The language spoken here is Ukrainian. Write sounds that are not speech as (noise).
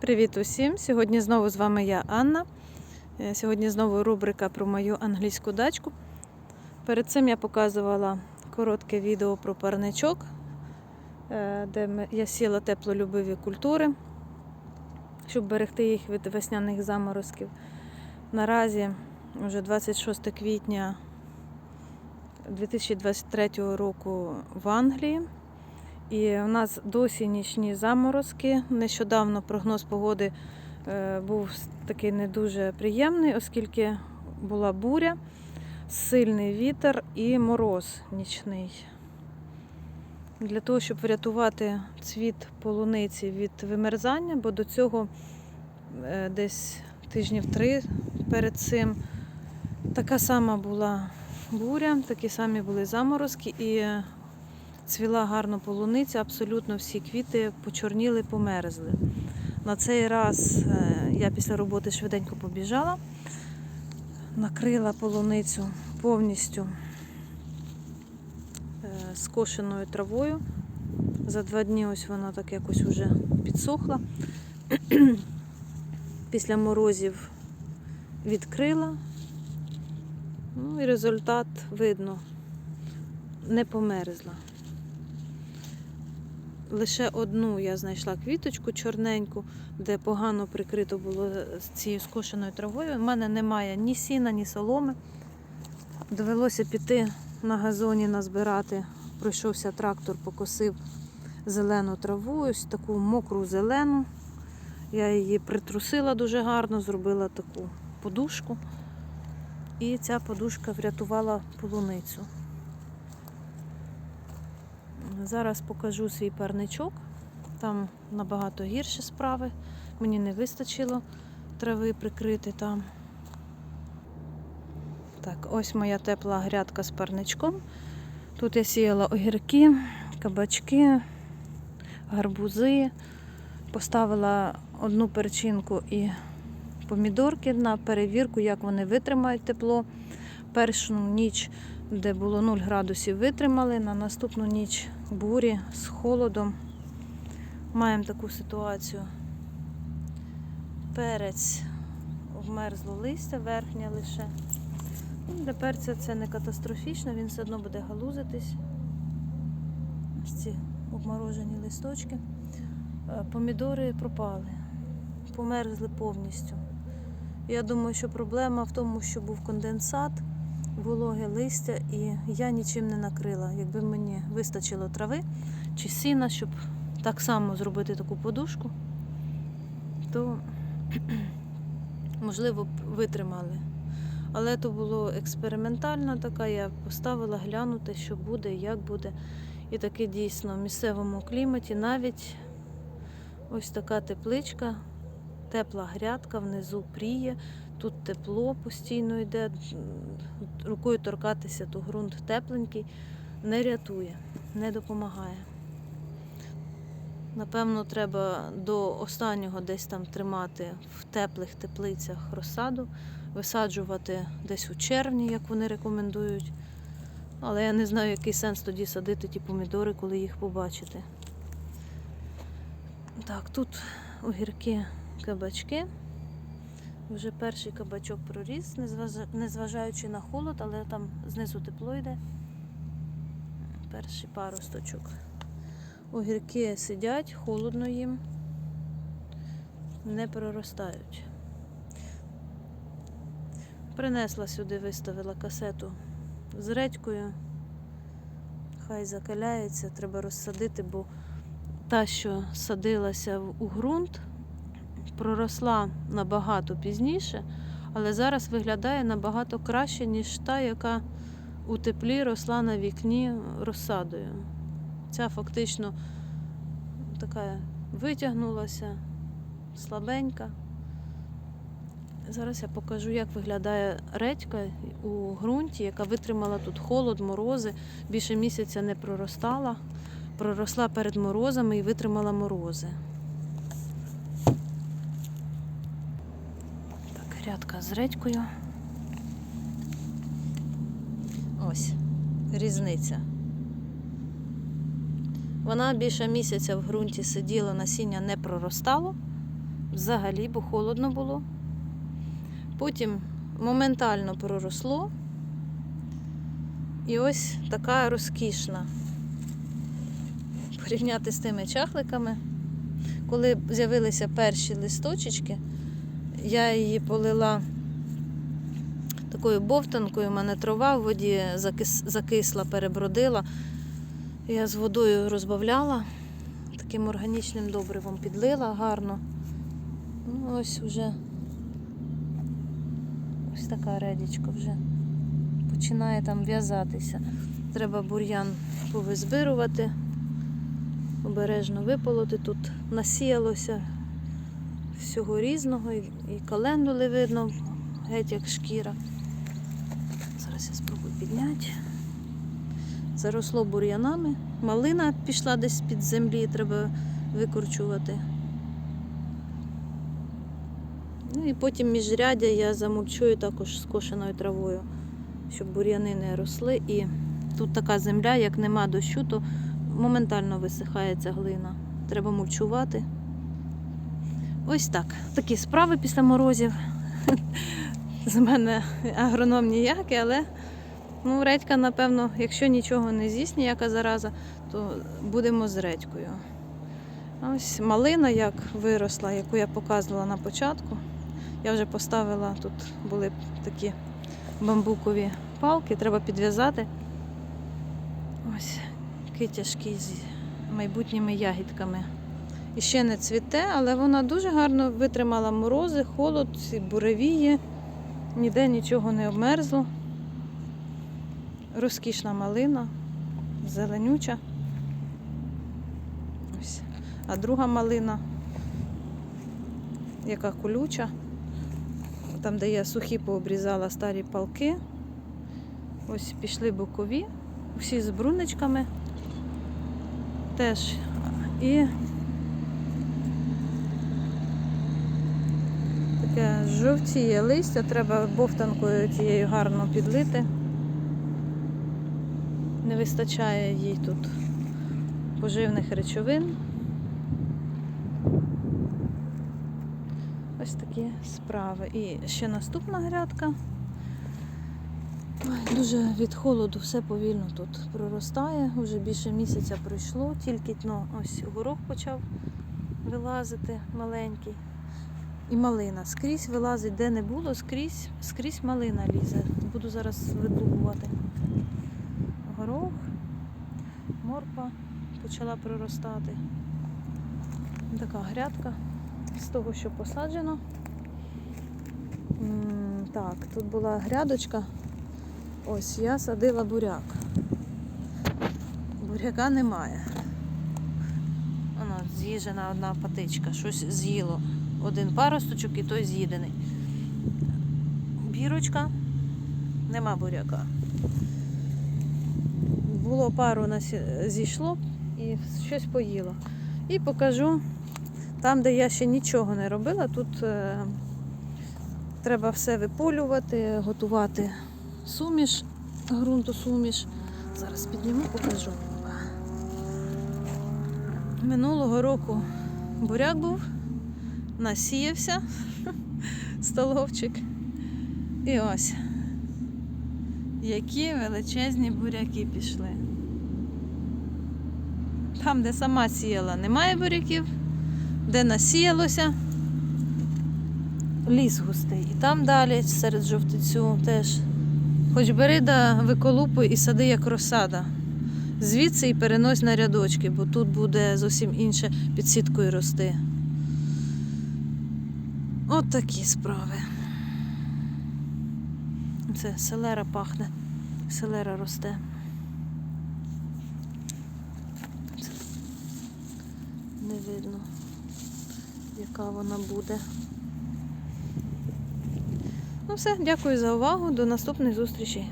Привіт усім! Сьогодні знову з вами я Анна. Е, Сьогодні знову рубрика про мою англійську дачку. Перед цим я показувала коротке відео про парничок, е, де я сіла теплолюбиві культури, щоб берегти їх від весняних заморозків. Наразі вже 26 квітня 2023 року в Англії. І у нас досі нічні заморозки. Нещодавно прогноз погоди е, був такий не дуже приємний, оскільки була буря, сильний вітер і мороз нічний. Для того, щоб врятувати цвіт полуниці від вимерзання, бо до цього е, десь тижнів три перед цим така сама була буря, такі самі були заморозки, і цвіла гарно полуниця, абсолютно всі квіти почорніли, померзли. На цей раз е, я після роботи швиденько побіжала, накрила полуницю повністю е, скошеною травою. За два дні ось вона так якось уже підсохла. (clears throat) Після морозів відкрила. Ну і результат видно. Не померзла. Лише одну я знайшла квіточку чорненьку, де погано прикрито було з цією скошеною травою. У мене немає ні сіна, ні соломи. Довелося піти на газоні назбирати. Пройшовся трактор, покосив зелену траву, ось таку мокру зелену. Я її притрусила дуже гарно, зробила таку подушку. І ця подушка врятувала полуницю. Зараз покажу свій парничок. Там набагато гірші справи. Мені не вистачило трави прикрити там. Так, ось моя тепла грядка з парничком. Тут я сіяла огірки, кабачки, гарбузи. Поставила одну перчинку і помідорки на перевірку, як вони витримають тепло. Першу ніч де було 0 градусів, витримали. На наступну ніч бурі з холодом. Маємо таку ситуацію. Перець обмерзло листя, верхнє лише. Ну, Для перця це не катастрофічно, він все одно буде галузитись. Ось ці обморожені листочки. Е, Помідори пропали, померзли повністю. Я думаю, що проблема в тому, що був конденсат вологе листя і я нічим не накрила. Якби мені вистачило трави чи сіна, щоб так само зробити таку подушку, то можливо б витримали. Але то було експериментально така, я поставила глянути, що буде, як буде. І таки дійсно в місцевому кліматі навіть ось така тепличка, тепла грядка, внизу пріє, тут тепло постійно йде, рукою торкатися, то ґрунт тепленький, не рятує, не допомагає. Напевно, треба до останнього десь там тримати в теплих теплицях розсаду, висаджувати десь у червні, як вони рекомендують. Але я не знаю, який сенс тоді садити ті помідори, коли їх побачити. Так, тут огірки, кабачки. Вже перший кабачок проріс, незважаючи на холод, але там знизу тепло йде. Перший паросточок. Огірки сидять, холодно їм, не проростають. Принесла сюди, виставила касету з редькою. Хай закаляється, треба розсадити, бо та, що садилася у ґрунт, проросла набагато пізніше, але зараз виглядає набагато краще, ніж та, яка у теплі росла на вікні розсадою. Ця фактично така витягнулася, слабенька. Зараз я покажу, як виглядає редька у ґрунті, яка витримала тут холод, морози, більше місяця не проростала, проросла перед морозами і витримала морози. Так, грядка з редькою. Ось різниця. Вона більше місяця в ґрунті сиділа, насіння не проростало, взагалі, бо холодно було. Потім моментально проросло. І ось така розкішна. Порівняти з тими чахликами. Коли з'явилися перші листочечки, я її полила такою бовтанкою, у мене трава в воді закис, закисла, перебродила. Я з водою розбавляла, таким органічним добривом підлила гарно. Ну, ось вже ось така редічка вже починає там в'язатися. Треба бур'ян повизбирувати, обережно виполоти. Тут насіялося всього різного, і, календули видно, геть як шкіра. Зараз я спробую підняти. Заросло бур'янами. Малина пішла десь під землі, треба викорчувати. Ну і потім міжрядя я замульчую також скошеною травою, щоб бур'яни не росли. І тут така земля, як нема дощу, то моментально висихає ця глина. Треба мульчувати. Ось так. Такі справи після морозів. З мене агроном ніякий, але ну, редька, напевно, якщо нічого не з'їсть, ніяка зараза, то будемо з редькою. Ось малина як виросла, яку я показувала на початку. Я вже поставила, тут були такі бамбукові палки, треба підв'язати. Ось який тяжкий з майбутніми ягідками. І ще не цвіте, але вона дуже гарно витримала морози, холод, буревії, ніде нічого не обмерзло. Розкішна малина, зеленюча. Ось. А друга малина, яка колюча, там, де я сухі пообрізала старі палки. Ось пішли бокові, всі з бруничками теж. І таке жовтіє листя, треба бовтанкою тією гарно підлити. Не вистачає їй тут поживних речовин. Ось такі справи. І ще наступна грядка. Дуже від холоду все повільно тут проростає. Вже більше місяця пройшло, тільки ну, ось горох почав вилазити маленький. І малина. Скрізь вилазить, де не було, скрізь, скрізь малина лізе. Буду зараз видлубувати. Горох, морква почала проростати. Така грядка з того, що посаджено. Так, тут була грядочка. Ось я садила буряк. Буряка немає. Воно з'їжена одна патичка, щось з'їло. Один паросточок і той з'їдений. Бірочка, нема буряка. Було пару насі- зійшло і щось поїло. І покажу там, де я ще нічого не робила, тут е, треба все виполювати, готувати суміш, ґрунтосуміш. Зараз підніму, покажу. Минулого року буряк був, насіявся столовчик. І ось які величезні буряки пішли. Там, де сама сіяла, немає буряків, де насіялося, ліс густий. І там далі, серед жовтицю, теж. Хоч бери да виколупуй і сади як розсада. Звідси і перенось на рядочки, бо тут буде зовсім інше під сіткою рости. От такі справи. Це селера пахне, селера росте. Не видно, яка вона буде. Ну все, дякую за увагу. До наступних зустрічей.